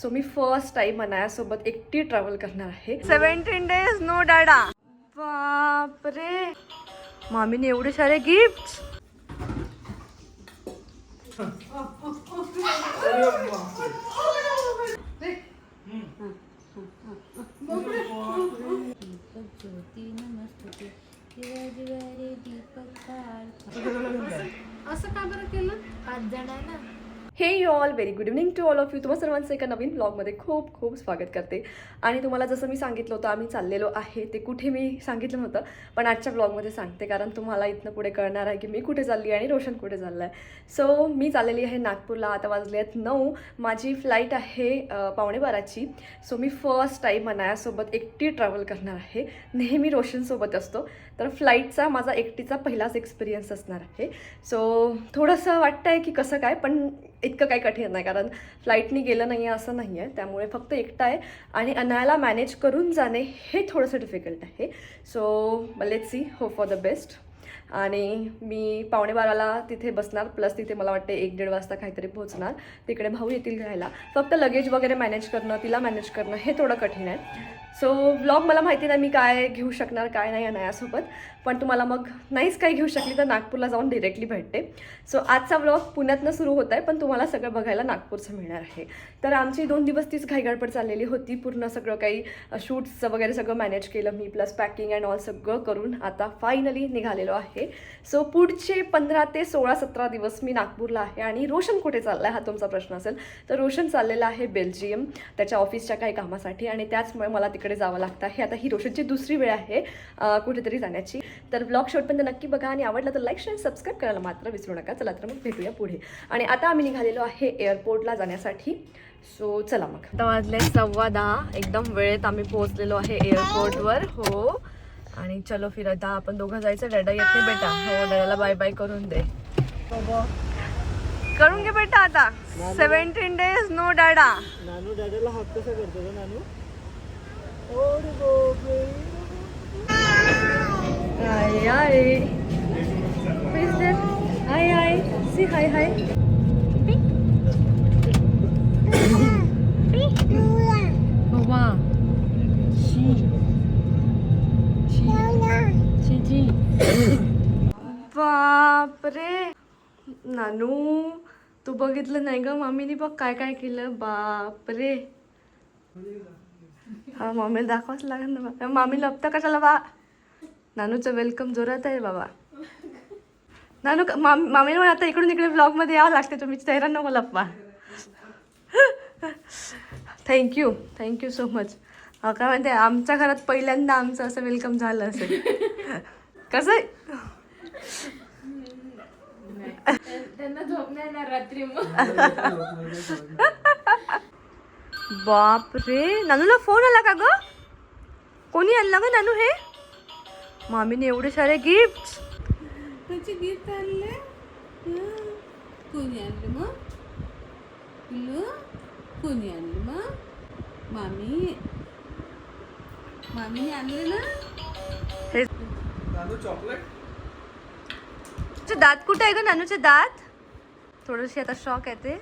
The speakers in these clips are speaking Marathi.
सो मी फर्स्ट टाइम अनायासोबत एकटी ट्रॅव्हल करणार आहे. सेव्हन्टीन डेज नो डाडा बापरे. मामीने एवढे सारे गिफ्ट असं का बरं केलं? पाच जण आहे ना. Hey you all very good evening to all of you तुम्हा सर्वांचं एका नवीन ब्लॉगमध्ये खूप खूप स्वागत करते. आणि तुम्हाला जसं मी सांगितलं होतं आम्ही चाललेलो आहे ते कुठे मी सांगितलं नव्हतं पण आजच्या ब्लॉगमध्ये सांगते कारण तुम्हाला इथनं पुढे कळणार आहे की मी कुठे चालली आहे आणि रोशन कुठे चाललं आहे सो मी चाललेली आहे नागपूरला आता वाजले आहेत नऊ. माझी फ्लाईट आहे पावणेबाराची पावणे बाराची. सो मी फर्स्ट टाईम अनायासोबत एकटी ट्रॅव्हल करणार आहे. नेहमी रोशनसोबत असतो. तर फ्लाईटचा माझा एकटीचा पहिलाच एक्सपिरियन्स असणार आहे. सो थोडंसं वाटतं आहे की कसं काय पण इतकं काही कठीण नाही कारण फ्लाईटनी गेलं नाही आहे असं नाही आहे त्यामुळे फक्त एकटा आहे. आणि अनायाला मॅनेज करून जाणे हे थोडंसं डिफिकल्ट आहे. So let see hope for the best आणि मी पावणे बाराला तिथे बसणार. प्लस तिथे मला वाटते एक दीड वाजता काहीतरी पोहोचणार. तिकडे भाऊ येतील घ्यायला फक्त लगेज वगैरे मॅनेज करणं तिला मॅनेज करणं हे थोडं कठीण आहे. सो व्लॉग मला माहिती नाही मी काय घेऊ शकणार काय नाही अनायासोबत पण तुम्हाला मग नाहीच काही घेऊ शकली तर नागपूरला जाऊन डिरेक्टली भेटते. सो आजचा व्लॉग पुण्यातनं सुरू होत आहे पण तुम्हाला सगळं बघायला नागपूरचं मिळणार आहे. तर आमची दोन दिवस तीच घाईगडपड चाललेली होती. पूर्ण सगळं काही शूट्सचं वगैरे सगळं मॅनेज केलं. मी प्लस पॅकिंग अँड ऑल सगळं करून आता फायनली निघालेलो आहे. सो पुढचे पंधरा ते सोळा सतरा दिवस मी नागपूरला आहे आणि रोशन कुठे चालला आहे हा तुमचा प्रश्न असेल. तर रोशन चाललेला आहे बेल्जियम त्याच्या ऑफिसच्या काही कामासाठी आणि त्याचमुळे मला तिकडे जावं लागतं आहे. आता ही रोशनची दुसरी वेळ आहे कुठेतरी जाण्याची. तर ब्लॉग शेवटपर्यंत नक्की बघा आणि आवडलं तर लाईक शेअर सबस्क्राईब करायला मात्र विसरू नका. चला तर मग भेटूया पुढे. आणि आता आम्ही निघालेलो आहे एअरपोर्टला जाण्यासाठी. सो चला मग. आता वाजले सव्वा दहा. एकदम वेळेत आम्ही पोहोचलेलो आहे एअरपोर्टवर हो. आणि चलो फिर आता आपण दोघं जायचं डॅडा येत नाही बेटा. हो डॅडाला बाय बाय करून दे. करून घे बेटा आता. सेव्हन्टीन डेज नो डाडा नानू दादाला हात कसा करतो नानू? Hi, hi. Who's there? Hi, hi. Say hi, hi. Baba. She. She. She, she. बापरे नानू तू बघितलं नाही ग मामीने बघ काय काय केलं बापरे हा मम्मीला दाखवाच लागेल ना बा मामी लपता कशाला बा? नानूचं वेलकम जोरात आहे बाबा. नानू मामी मामीने म्हणा आता इकडून इकडे ब्लॉगमध्ये यावं लागते तुम्ही चेहरा नको लपवा. Thank you thank you so much काय म्हणते आमच्या घरात पहिल्यांदा आमचं असं वेलकम झालं असेल. कसं? आहे? त्यांना झोप नाही येणार रात्री मग. बाप रे नानूला फोन आला का ग? कोणी आणला ग नानू हे? मामीने एवढे सारे गिफ्ट त्याचे गीत आणले? कोणी आणले मग? पिल्लू कोणी आणले मग? मामी? मामीने आणले ना? हे नानू चॉकलेट तुझे दात कुठे आहे ग नानूचे दात? थोडीशी आता शॉक आहे ते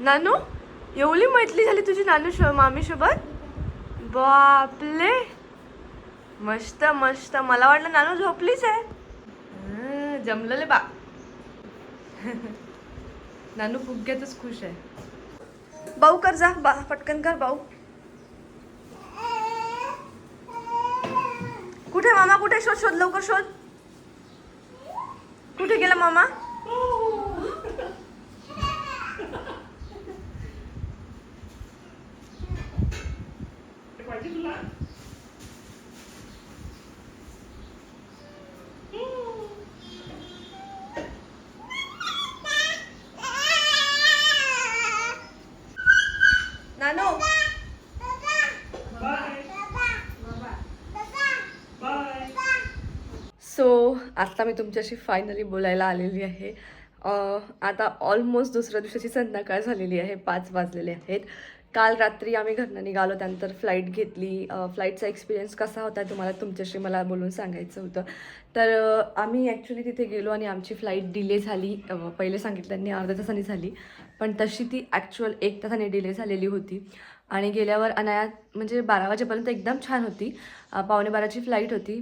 नानू एवढी मैत्री झाली तुझी नानू शो मामी सोबत बापले मस्त मस्त. मला वाटलं नानू झोपलीच आहे. जमलेले बा. नानू फुग्यातच खुश आहे. भाऊ कर जा बा पटकन कर भाऊ. कुठे मामा? कुठे शोध शोध लवकर शोध. कुठे गेला मामा नानो सो आत्ता मी तुमच्याशी फायनली बोलायला आलेली आहे. आता ऑलमोस्ट दुसऱ्या दिवसाची संध्याकाळ झालेली आहे पाच वाजलेले आहेत. काल रात्री आम्ही घरनं निघालो त्यानंतर फ्लाईट घेतली. फ्लाईटचा एक्सपिरियन्स कसा होता तुम्हाला तुमच्याशी मला बोलून सांगायचं होतं. तर आम्ही ॲक्च्युली तिथे गेलो आणि आमची फ्लाईट डिले झाली. पहिले सांगितलं त्यांनी अर्ध्या तासाने झाली. पण तशी ती ॲक्च्युअल एक तासाने डिले झालेली होती. आणि गेल्यावर अनायात म्हणजे बारा वाजेपर्यंत एकदम छान होती. पावणे बाराची फ्लाईट होती.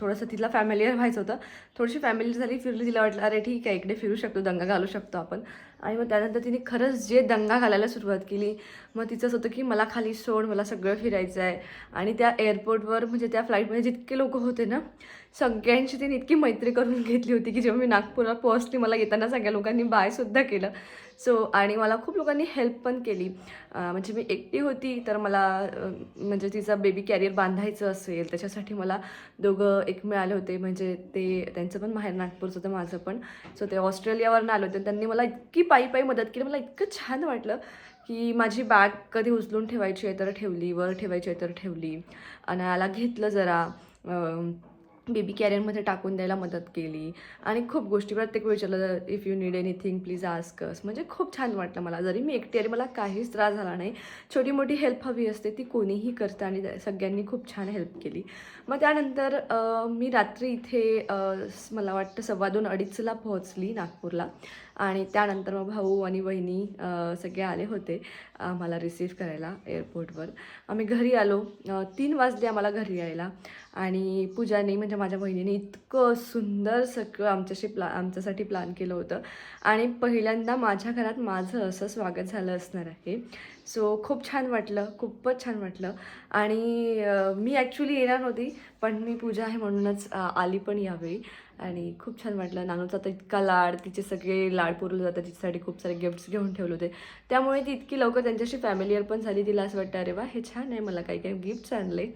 थोडंसं तिला फॅमिलीयर व्हायचं होतं. थोडीशी फॅमिली झाली फिरली तिला वाटलं अरे ठीक आहे इकडे फिरू शकतो दंगा घालू शकतो आपण. आणि मग त्यानंतर तिने खरंच जे दंगा घालायला सुरुवात केली मग तिचं असं होतं की मला खाली सोड मला सगळं फिरायचं आहे आणि त्या एअरपोर्टवर म्हणजे त्या फ्लाईटमध्ये जितके लोक होते ना सगळ्यांची तिने इतकी मैत्री करून घेतली होती की जेव्हा मी नागपूरला पोहोचली मला येताना सगळ्या लोकांनी बायसुद्धा केलं. सो आणि मला खूप लोकांनी हेल्प पण केली. म्हणजे मी एकटी होती तर मला म्हणजे तिचा बेबी कॅरियर बांधायचं असेल त्याच्यासाठी मला दोघं एक मिळाले होते. म्हणजे ते त्यांचं पण माहेर नागपूरचं होतं माझं पण. सो ते ऑस्ट्रेलियावरनं आले होते. त्यांनी मला इतकी पायी पायी मदत केली. मला इतकं छान वाटलं की माझी बॅग कधी उचलून ठेवायची आहे तर ठेवली वर ठेवायची आहे तर ठेवली. आणि याला घेतलं जरा. बेबी कॅरियरमध्ये टाकून द्यायला मदत केली. आणि खूप गोष्टी प्रत्येक वेळी विचारलं if you need anything please ask us म्हणजे खूप छान वाटलं मला. जरी मी एकटी आली मला काहीच त्रास झाला नाही. छोटी मोठी हेल्प हवी असते ती कोणीही करतं आणि सगळ्यांनी खूप छान हेल्प केली. मग त्यानंतर मी रात्री इथे मला वाटतं सव्वा दोन अडीचला पोहोचली नागपूरला. आणि त्यानंतर मग भाऊ आणि वहिनी सगळे आले होते आम्हाला रिसीव्ह करायला एअरपोर्टवर आम्ही घरी आलो. तीन वाजले आम्हाला घरी यायला. आणि पूजाने म्हणजे माझ्या बहिणीने इतकं सुंदर सगळं आमच्याशी प्ला आमच्यासाठी प्लॅन केलं होतं. आणि पहिल्यांदा माझ्या घरात माझं असं स्वागत झालं असणार आहे. सो खूप छान वाटलं खूपच छान वाटलं. आणि मी ॲक्च्युली येणार नव्हती पण मी पूजा आहे म्हणूनच आली पण यावेळी. आणि खूप छान वाटलं. नानूचा तर इतका लाड तिचे सगळे लाड पुरवले जातात. तिच्यासाठी खूप सारे गिफ्ट्स घेऊन ठेवले होते. त्यामुळे ती इतकी लवकर त्यांच्याशी फॅमिलीयर पण झाली तिला असं वाटतं अरे वा हे छान आहे. मला काही काही गिफ्ट्स आणले.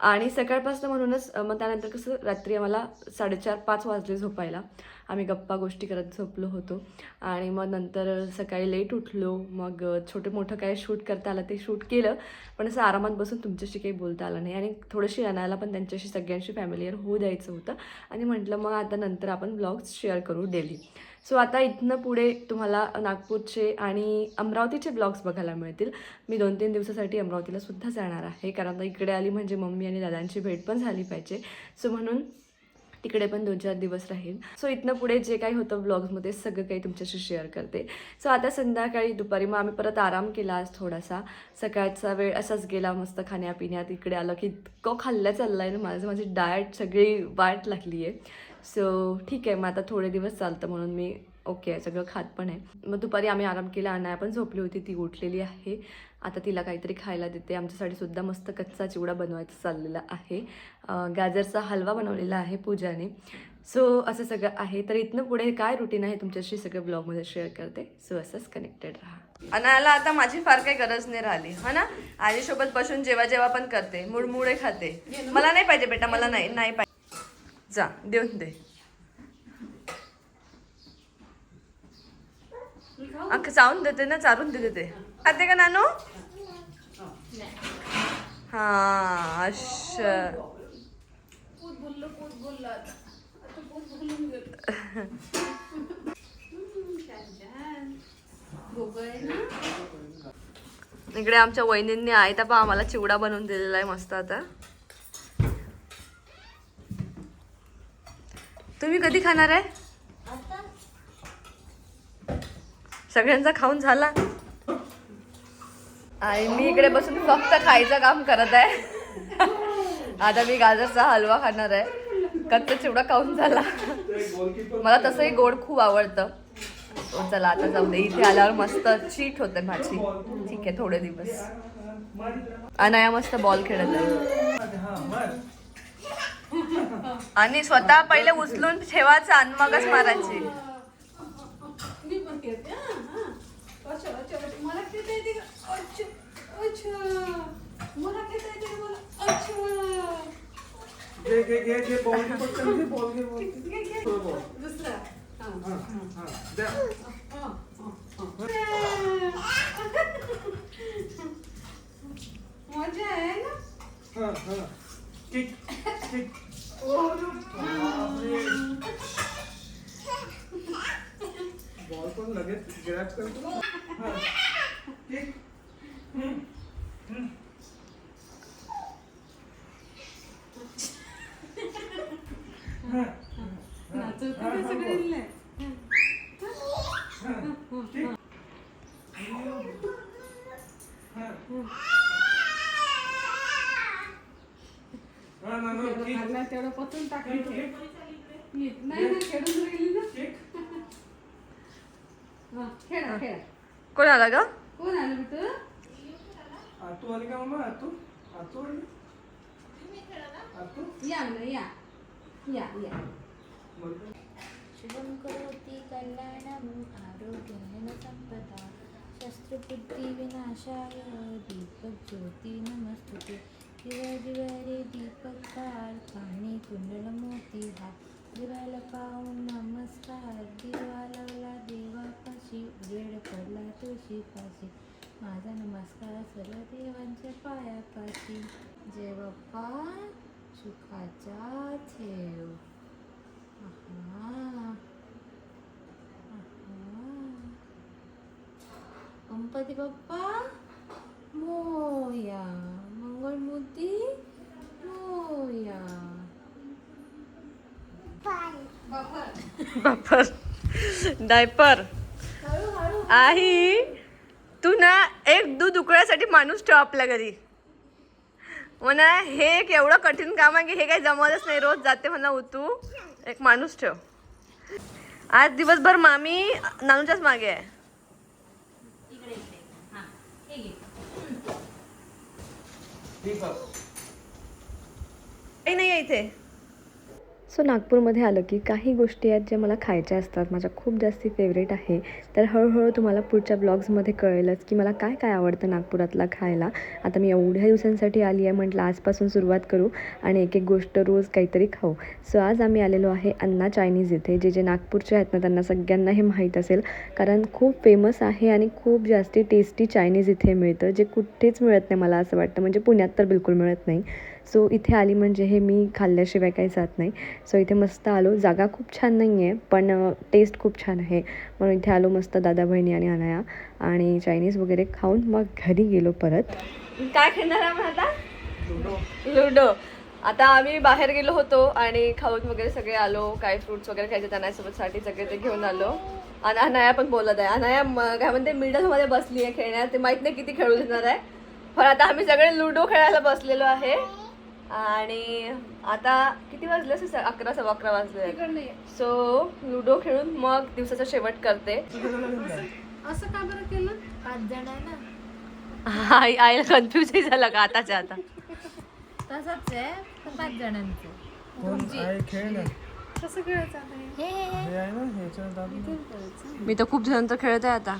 आणि सकाळपासून म्हणूनच मग त्यानंतर कसं रात्री आम्हाला साडेचार पाच वाजले झोपायला. आम्ही गप्पा गोष्टी करत झोपलो होतो. आणि मग नंतर सकाळी लेट उठलो. मग छोटं मोठं काय शूट करता आलं ते शूट केलं. पण असं आरामात बसून तुमच्याशी काही बोलता आलं नाही. आणि थोडीशी अनायला पण त्यांच्याशी सगळ्यांशी फॅमिलीवर होऊ द्यायचं होतं. आणि म्हटलं मग आता नंतर आपण ब्लॉग्स शेअर करू डेली सो आता इथनं पुढे तुम्हाला नागपूरचे आणि अमरावतीचे ब्लॉग्स बघायला मिळतील. मी दोन तीन दिवसासाठी अमरावतीला सुद्धा जाणार आहे. कारण आता इकडे आली म्हणजे मम्मी आणि दादांची भेट पण झाली पाहिजे. सो म्हणून तिकडे पण दोन चार दिवस राहील. सो इथनं पुढे जे काही होतं ब्लॉग्समध्ये सगळं काही तुमच्याशी शेअर करते. सो आता संध्याकाळी दुपारी मग आम्ही परत आराम केला आज थोडासा. सकाळचा वेळ असाच गेला मस्त खाण्यापिण्यात इकडे आलं की इतकं खाल्लं चाललं आहे ना माझं. माझी डाएट सगळी वाट लागली आहे. सो ठीक आहे मग आता थोडे दिवस चालतं म्हणून मी ओके आहे सगळं खात पण आहे. मग दुपारी आम्ही आराम केला अनाया पण झोपली होती ती उठलेली आहे. आता तिला काहीतरी खायला देते. आमच्यासाठी सुद्धा मस्त कच्चा चिवडा बनवायचा चाललेला आहे. गाजरचा हलवा बनवलेला आहे पूजाने. सो असं सगळं आहे. तर इथनं पुढे काय रुटीन आहे तुमच्याशी सगळं ब्लॉगमध्ये शेअर करते. सो असंच कनेक्टेड राहा. अनायाला आता माझी फार काही गरज नाही राहिली. हा ना? आजीसोबत बसून जेव्हा जेव्हा पण करते. मुळमुळे खाते. मला नाही पाहिजे बेटा मला नाही नाही पाहिजे. जा देऊन दे. अख्खं चावून देते ना चारून देते ते. खाते का नानू हा अच्छा इकडे आमच्या वहिनींनी आहे तर पहा आम्हाला चिवडा बनवून दिलेला आहे मस्त आता तुम्ही कधी खाणार आहे? सगळ्यांचा खाऊन झाला. आणि मी इकडे बसून फक्त खायचं काम करत आहे. आता मी गाजरचा हलवा खाणार आहे. कच्चा चिवडा खाऊन झाला मला तसंही गोड खूप आवडतं. चला आता जाऊ दे. इथे आल्यावर मस्त चीट होते माझी. ठीक आहे थोडे दिवस. अनाया मस्त बॉल खेळत आहे. आणि स्वतः पहिले उचलून ठेवायचं आणि मगच मारायची. मला घे घे घे घे बॉल घे पटकन घे बॉल घे बॉल घे, घे. थोडं बॉल दुसरा. हा. हा हा द्या. हा, हा, हा. मजा आहे ना? हा हा. किक किक बॉल पण लगेच ग्रॅब करतो. हा. किक तेवढं पचून टाकलं नाही ना खेळून कोण आला ग? कोण आलं तू आतू? आली? का मम्मा आतू आतू? आली या या. या या. शुभं करोति कल्याणम् आरोग्येण सम्पदा शस्त्रबुद्धिविनाशाय दीपज्योति नमस्तुते। दिवा दिवा रे दीपकार पाणी कुंडल मोती हा। दिवाला पाहून नमस्कार दिवा लावला देवापाशी उजेड पडला तुळशीपाशी माझा नमस्कार सर्व देवांच्या पायापाशी। जय बाप्पा सुखाचा ठेव आहा. आहा. गणपती बाप्पा मोया मंगळमूर्ती मोया बापर डायपर आई तू ना एक दूध उकळायसाठी माणूस ठेव आपल्या घरी. म्हणा हे एक एवढं कठीण काम आहे की हे काही जमवलंच नाही. रोज जाते म्हणा तू एक माणूस ठेव. आज दिवसभर मामी नानूच्याच मागे आहे इकडे इकडे हां हे घे ठीक आहे. काही नाही इथे सो नागपूरमध्ये आलं की काही गोष्टी आहेत ज्या मला खायच्या असतात. माझ्या खूप जास्ती फेवरेट आहे. तर हळूहळू तुम्हाला पुढच्या ब्लॉग्समध्ये कळेलच की मला काय काय आवडतं नागपुरातला खायला. आता मी एवढ्या दिवसांसाठी आली आहे म्हटलं आजपासून सुरुवात करू आणि एक एक गोष्ट रोज काहीतरी खाऊ. सो आज आम्ही आलेलो आहे अन्ना चायनीज इथे जे जे नागपूरचे आहेत ना त्यांना सगळ्यांना हे माहीत असेल. कारण खूप फेमस आहे आणि खूप जास्ती टेस्टी चायनीज इथे मिळतं जे कुठेच मिळत नाही मला असं वाटतं. म्हणजे पुण्यात तर बिलकुल मिळत नाही. सो इथे आली म्हणजे हे मी खाल्ल्याशिवाय काही जात नाही. सो इथे मस्त आलो. जागा खूप छान नाही आहे पण टेस्ट खूप छान आहे. म्हणून इथे आलो मस्त दादा बहिणी आणि अनाया आणि चायनीज वगैरे खाऊन मग घरी गेलो परत. काय खेळणार आता? लुडो. आता आम्ही बाहेर गेलो होतो आणि खाऊन वगैरे सगळे आलो. काही फ्रुट्स वगैरे खायचे अनायासोबतसाठी सगळे ते घेऊन आलो. आणि अनाया पण बोलत आहे. अनाया काय म्हणते मिडलमध्ये बसली आहे खेळण्यात. ते माहीत नाही किती खेळू देणार आहे. पण आता आम्ही सगळे लुडो खेळायला बसलेलो आहे. आणि आता किती वाजले? असे स- अकरा सव्वा अकरा वाजले. सो लुडो खेळून मग दिवसाचा शेवट करते. असं का बरं केलं? पाच जण आहे ना. आई आईला कन्फ्युजही झालं का आताच्या आता? तसंच आहे पाच जणांचं. कसं खेळायचं. मी तर खूप जणांचं खेळत आहे आता.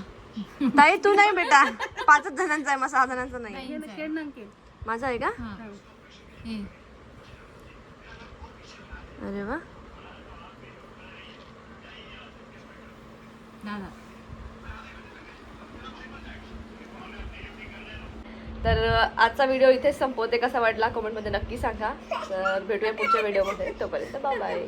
ताई तू नाही बेटा. पाचच जणांचा आहे मग सहा जणांचा नाही. माझा आहे का? हां अरे वा. दादा. तर आजचा व्हिडिओ इथेच संपवते कसा वाटला? कमेंटमध्ये नक्की सांगा. तर भेटूया पुढच्या व्हिडिओमध्ये तोपर्यंत बाय बाय